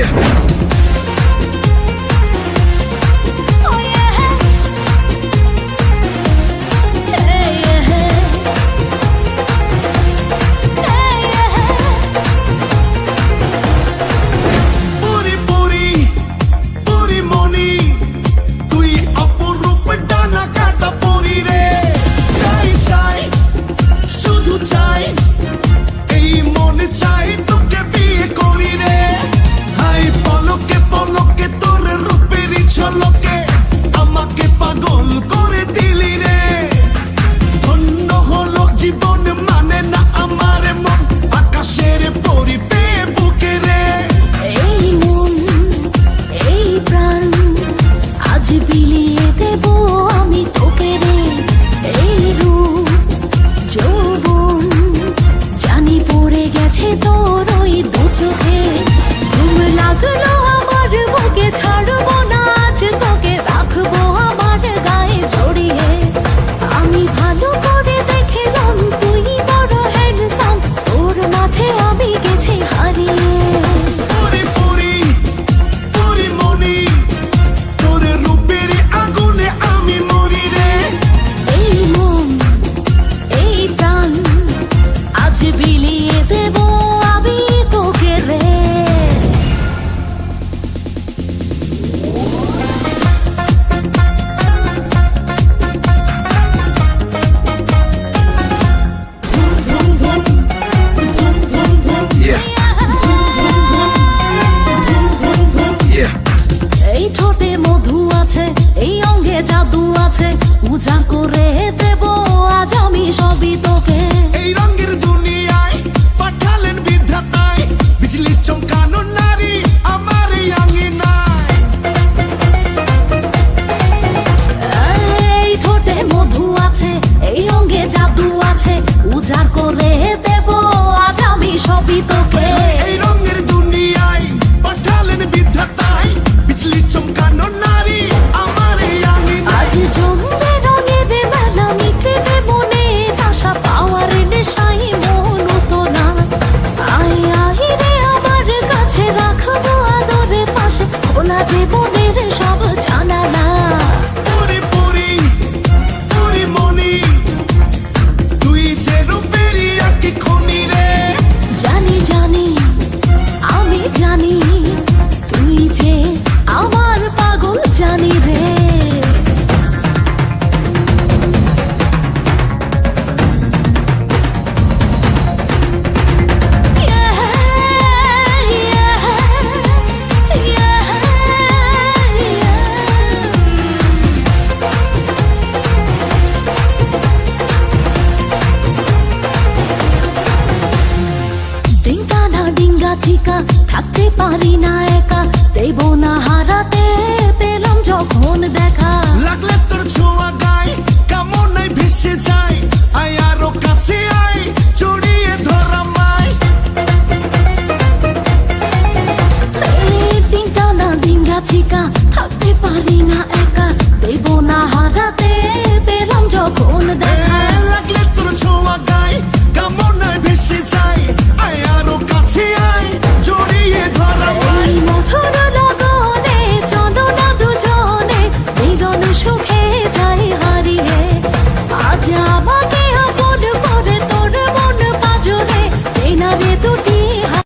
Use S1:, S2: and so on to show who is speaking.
S1: yeah. Oh, yeah. Yeah, yeah.
S2: पूरी पूरी पूरी मोनी तुई अपरूप डाना काटा पूरी रे চাই চাই শুধু চাই ঝলকে আমাকে পাগল করে দিলি রে। ধন্য হলো জীবন মানে না আমার মন, আকাশের পরিবে বুকে রে।
S1: এই মন, এই প্রাণ, আজ বিলি কাছে আমি গেছি হারিয়ে। আছে উজা করে দেব, আজ আমি সবই তোকে।
S2: এই রঙের দুনিয়ায় পাঠালেন বিধাতায়, বিজলি চমকানো নারী, আমার ইয়াং
S1: না জীবনে চিকা থাকতে পারি না একা দেব না হারাতে।